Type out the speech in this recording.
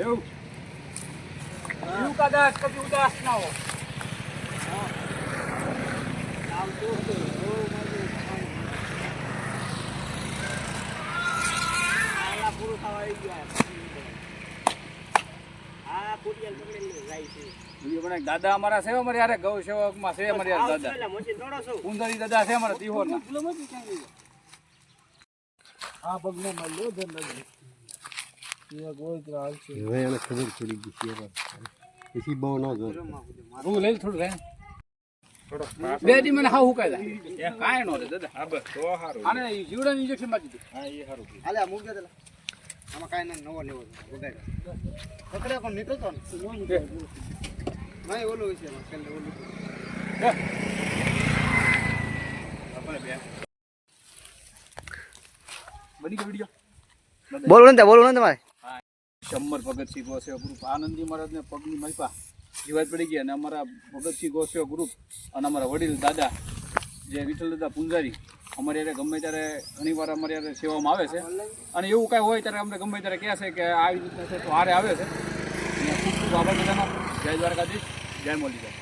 એવું એવું કદાચ કદી ઉદાસ ના હો બીજું પણ એક દાદા. અમારા છે અમારે યારે ગૌ સેવકમાં છે. અમારે દાદા કુંદરી દાદા છે અમારા તિહોરના. આ પગને મળ્યો જનરલ એ કોઈ છે. હવે એને ખબર પડી ગઈ છે પછી બહુ ના જો હું લઈ થોડું ખાય બે દી મને હા હુકાય જાય કાય નો રે દાદા. હા બસ તો સારું આને જીવડાની ઇન્જેક્શનમાં દીધું. હા એ સારું હાલે આ મૂક દે આમાં કાંઈ ના નવો લેવો પકડે પણ નીકળતો ને. નહીં ઓલું છે એમાં છેલ્લે ઓલું. બની ગયો વીડિયો બોલો ને બોલો ને તમારે. શંબર ભગતસિંહ ગોસ્યો ગ્રુપ આનંદી મહારાજને પગની મહિપા જીવાત પડી ગયા અને અમારા ભગતસિંહ ગોસ્યો ગ્રુપ અને અમારા વડીલ દાદા જે વિઠ્ઠલ દાદા પુંજારી અમારે યારે ગમે ત્યારે ઘણીવાર અમારે યારે સેવામાં આવે છે. અને એવું કાંઈ હોય ત્યારે અમને ગમે ત્યારે કહે છે કે આવી રીતના છે તો હારે આવે છે. અને ખૂબ ખૂબ આભાર બધાનો. જય દ્વારકાધીશ જય મોલીજા